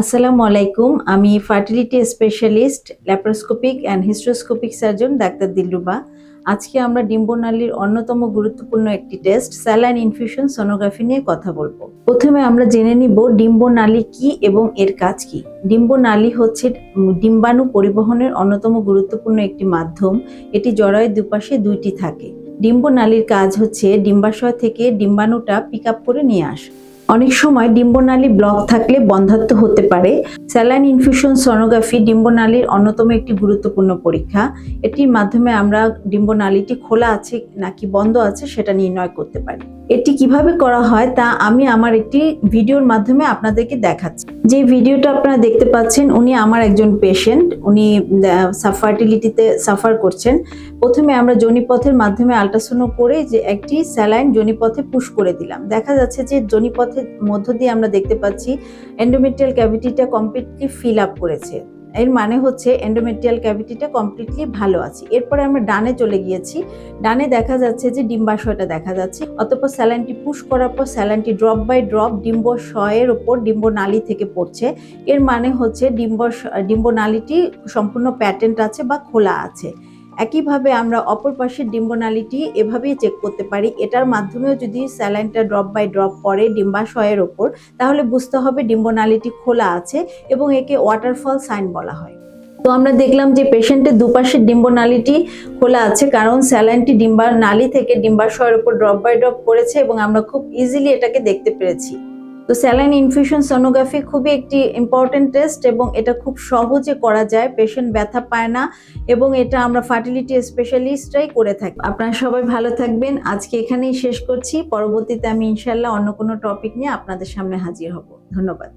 আসসালামু আলাইকুম। আমি fertility specialist, laparoscopic and hysteroscopic surgeon doctor Dilruba. আজকে আমরা ডিম্বনালীর অন্যতম গুরুত্বপূর্ণ একটি টেস্ট, স্যালাইন ইনফিউশন সোনোগ্রাফি নিয়ে কথা বলব। প্রথমে আমরা জেনে নিব ডিম্বনালী কি এবং এর কাজ কি। ডিম্বনালী হচ্ছে ডিম্বাণু পরিবহনের অন্যতম গুরুত্বপূর্ণ একটি মাধ্যম। এটি জরায়ুর দুপাশে দুইটি থাকে। ডিম্বনালীর কাজ হচ্ছে ডিম্বাশয় থেকে ডিম্বাণুটা পিক আপ করে নিয়ে আসা। অনেক সময় ডিম্বনালী ব্লক থাকলে বন্ধাত্ম হতে পারে। স্যালাইন ইনফিউশন সনোগ্রাফি ডিম্বনালীর অন্যতম একটি গুরুত্বপূর্ণ পরীক্ষা। এটির মাধ্যমে আমরা ডিম্বনালীটি খোলা আছে নাকি বন্ধ আছে সেটা নির্ণয় করতে পারি। এটি কীভাবে করা হয় তা আমি আমার একটি ভিডিওর মাধ্যমে আপনাদেরকে দেখাচ্ছি। যে ভিডিওটা আপনারা দেখতে পাচ্ছেন, উনি আমার একজন পেশেন্ট উনি ফার্টিলিটিতে সাফার করছেন। প্রথমে আমরা জনিপথের মাধ্যমে আল্ট্রাসাউন্ড করে যে একটি স্যালাইন জনিপথে পুশ করে দিলাম। দেখা যাচ্ছে যে জনিপথের মধ্য দিয়ে আমরা দেখতে পাচ্ছি এন্ডোমেট্রিয়াল ক্যাভিটিটা কমপ্লিটলি ফিল আপ করেছে। এর মানে হচ্ছে এন্ডোমেট্রিয়াল ক্যাভিটিটা কমপ্লিটলি ভালো আছে। এরপরে আমরা ডানে চলে গিয়েছি। ডানে দেখা যাচ্ছে যে ডিম্বাশয়টা দেখা যাচ্ছে। অতঃপর স্যালাইনটি পুশ করার পর স্যালাইনটি ড্রপ বাই ড্রপ ডিম্বশয়ের ওপর ডিম্ব নালী থেকে পড়ছে। এর মানে হচ্ছে ডিম্ব ডিম্ব নালীটি সম্পূর্ণ প্যাটেন্ট আছে বা খোলা আছে। একইভাবে আমরা অপর পাশের ডিম্বনালিটি এভাবেই চেক করতে পারি। এটার মাধ্যমেও যদি স্যালাইনটা ড্রপ বাই ড্রপ পড়ে ডিম্বাশয়ের ওপর, তাহলে বুঝতে হবে ডিম্বনালিটি খোলা আছে এবং একে ওয়াটারফল সাইন বলা হয়। তো আমরা দেখলাম যে পেশেন্টের দুপাশের ডিম্বনালিটি খোলা আছে, কারণ স্যালাইনটি ডিম্বার নালী থেকে ডিম্বাশয়ের উপর ড্রপ বাই ড্রপ পড়েছে এবং আমরা খুব ইজিলি এটাকে দেখতে পেরেছি। তো স্যালাইন ইনফিউশন সোনোগ্রাফি খুবই একটি ইম্পর্টেন্ট টেস্ট এবং এটা খুব সহজে করা যায় পেশেন্ট ব্যথা পায় না এবং এটা আমরা ফার্টিলিটি স্পেশালিস্টরাই করে থাকি। আপনারা সবাই ভালো থাকবেন। আজকে এখানেই শেষ করছি। পরবর্তীতে আমি ইনশাল্লাহ অন্য কোনো টপিক নিয়ে আপনাদের সামনে হাজির হব। ধন্যবাদ।